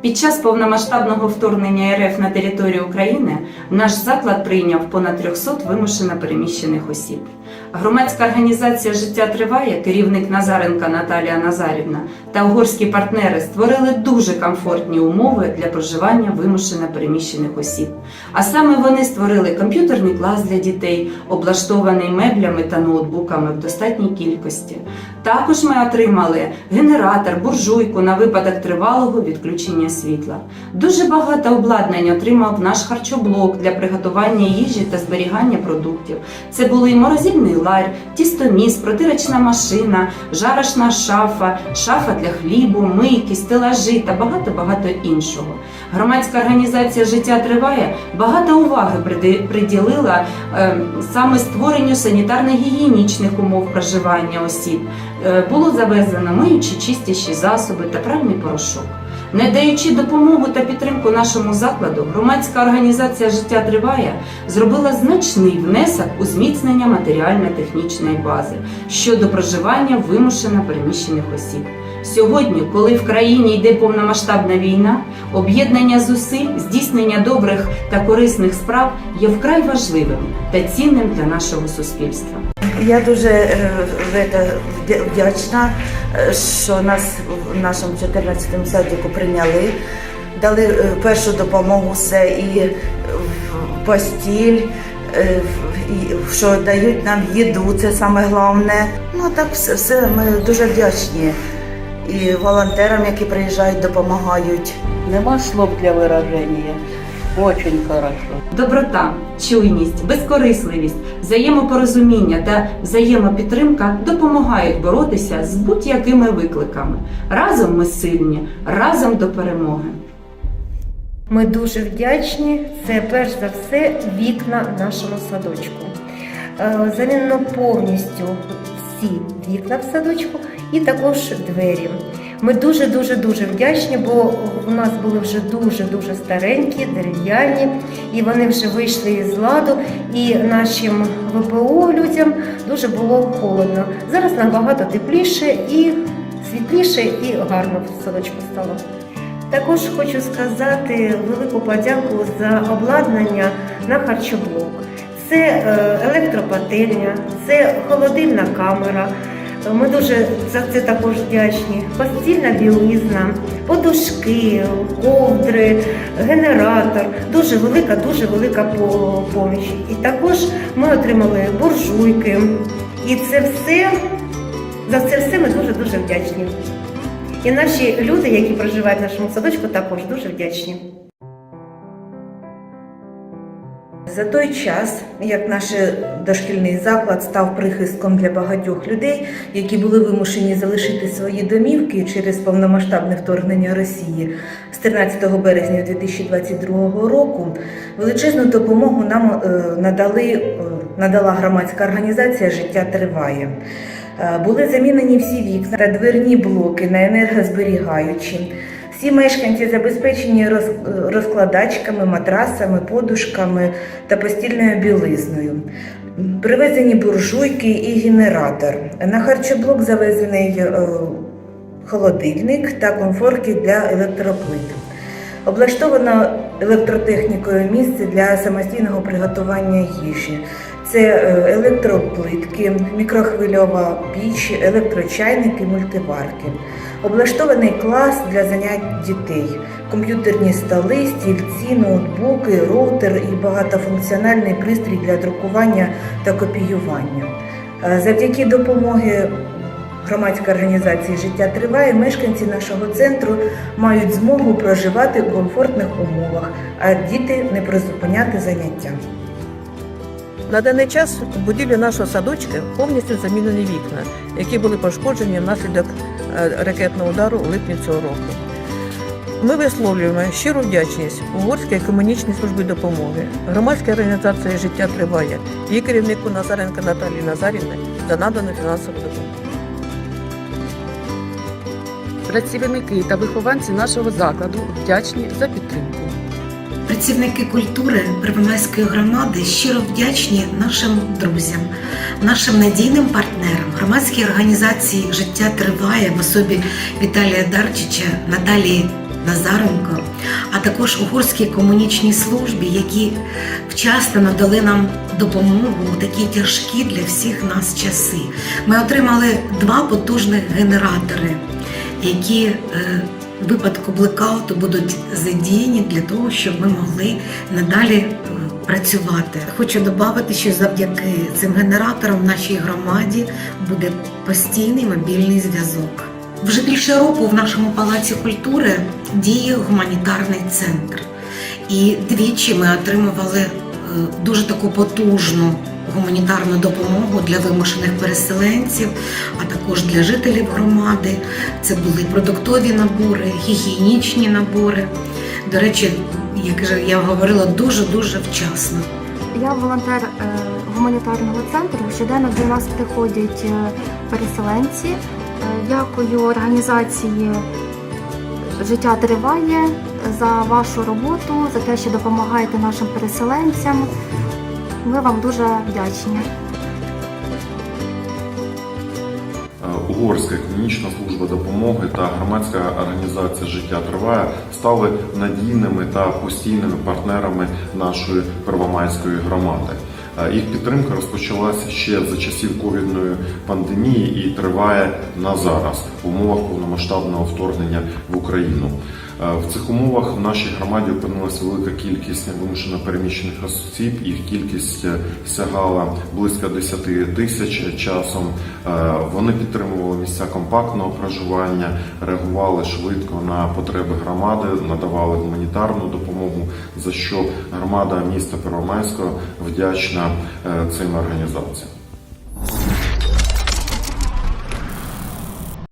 Під час повномасштабного вторгнення РФ на територію України наш заклад прийняв понад 300 вимушено переміщених осіб. Громадська організація Життя триває, керівник Назаренка Наталія Назарівна та угорські партнери створили дуже комфортні умови для проживання вимушено переміщених осіб. А саме вони створили комп'ютерний клас для дітей, облаштований меблями та ноутбуками в достатній кількості. Також ми отримали генератор, буржуйку на випадок тривалого відключення світла. Дуже багато обладнань отримав наш харчоблок для приготування їжі та зберігання продуктів. Це були і морозильний ларь, тістоміс, протирочна машина, жарочна шафа, шафа для хлібу, мийки, стелажі та багато-багато іншого. Громадська організація Життя триває багато уваги приділила е, саме створенню санітарно-гігієнічних умов проживання осіб. Е, було завезено миючі чистящі засоби та пральний порошок. Не даючи допомогу та підтримку нашому закладу, громадська організація Життя триває зробила значний внесок у зміцнення матеріально-технічної бази щодо проживання вимушено переміщених осіб. Сьогодні, коли в країні йде повномасштабна війна, об'єднання зусиль, здійснення добрих та корисних справ є вкрай важливим та цінним для нашого суспільства. Я дуже е, вдячна, е, що нас в нашому 14-му садіку прийняли, дали е, першу допомогу все і в постіль, що дають нам їду, це саме головне. Ну так все, все ми дуже вдячні. І волонтерам, які приїжджають, допомагають. Нема слов для выражения. Очень хорошо. Доброта, чуйність, безкорисливість, взаємопорозуміння та взаємопідтримка допомагають боротися з будь-якими викликами. Разом ми сильні, разом до перемоги. Ми дуже вдячні. Це перш за все вікна нашому садочку. Е, Замінено повністю всі вікна в садочку і також двері. Ми дуже дуже вдячні, бо у нас були вже дуже дуже старенькі, дерев'яні, і вони вже вийшли із ладу. І нашим ВПО людям дуже було холодно. Зараз набагато тепліше і світліше, і гарно в садочку стало. Також хочу сказати велику подяку за обладнання на харчоблок. Це е, електропательня, це холодильна камера. Ми дуже за це також вдячні. Постільна білизна, подушки, ковдри, генератор. Дуже велика, дуже велика по- поміч. І також ми отримали буржуйки. І це все за це все ми дуже дуже вдячні. І наші люди, які проживають в нашому садочку, також дуже вдячні. За той час, як наш дошкільний заклад став прихистком для багатьох людей, які були вимушені залишити свої домівки через повномасштабне вторгнення Росії з 13 березня 2022 року, величезну допомогу нам е, надали, е, надала громадська організація Життя триває. Е, Були замінені всі вікна та дверні блоки на енергозберігаючі. Всі мешканці забезпечені розкладачками, матрасами, подушками та постільною білизною. Привезені буржуйки і генератор. На харчоблок завезений е, холодильник та комфорки для електроплит. Облаштовано електротехнікою місце для самостійного приготування їжі. Це е, електроплитки, мікрохвильова піч, електрочайники, мультиварки. Облаштований клас для занять дітей, комп'ютерні столи, стільці, ноутбуки, роутер і багатофункціональний пристрій для друкування та копіювання. Е, Завдяки допомоги громадської організації Життя триває, мешканці нашого центру мають змогу проживати у комфортних умовах, а діти не призупиняти заняття. На даний час у будівлі нашого садочка повністю замінені вікна, які були пошкоджені внаслідок е, ракетного удару у липні цього року. Ми висловлюємо щиру вдячність Угорській комунічній службі допомоги, громадській організації Життя триває, її керівнику Назаренка Наталії Назарівни за надану фінансову допомогу. Працівники та вихованці нашого закладу вдячні за підтримку. Працівники культури Первомайської громади щиро вдячні нашим друзям, нашим надійним партнерам, громадській організації Життя триває в особі Віталія Дарчича, Наталії Назаренко, а також угорській комунічній службі, які вчасно надали нам допомогу у такі тяжкі для всіх нас часи. Ми отримали два потужних генератори, які е, випадку блекауту будуть задіяні для того, щоб ми могли надалі е, працювати. Хочу додати, що завдяки цим генераторам в нашій громаді буде постійний мобільний зв'язок. Вже більше року в нашому палаці культури діє гуманітарний центр. І двічі ми отримували е, дуже таку потужну гуманітарну допомогу для вимушених переселенців, а також для жителів громади. Це були продуктові набори, гігієнічні набори. До речі, як я говорила, дуже дуже вчасно. Я волонтер е, гуманітарного центру. Щоденно до нас приходять е, переселенці. Е, Дякую організації Життя триває за вашу роботу, за те, що допомагаєте нашим переселенцям. Ми вам дуже вдячні. Е, Угорська клінічна служба допомоги та громадська організація Життя триває стали надійними та постійними партнерами нашої первомайської громади. Е, Їх підтримка розпочалася ще за часів ковідної пандемії і триває на зараз в умовах повномасштабного вторгнення в Україну. Е, В цих умовах в нашій громаді опинилася велика кількість вимушено переміщених осіб. Їх кількість е, сягала близько 10 тисяч часом. Е, Вони підтримували місця компактного проживання, реагували швидко на потреби громади, надавали гуманітарну допомогу, за що громада міста Первомайського вдячна цим організаціям.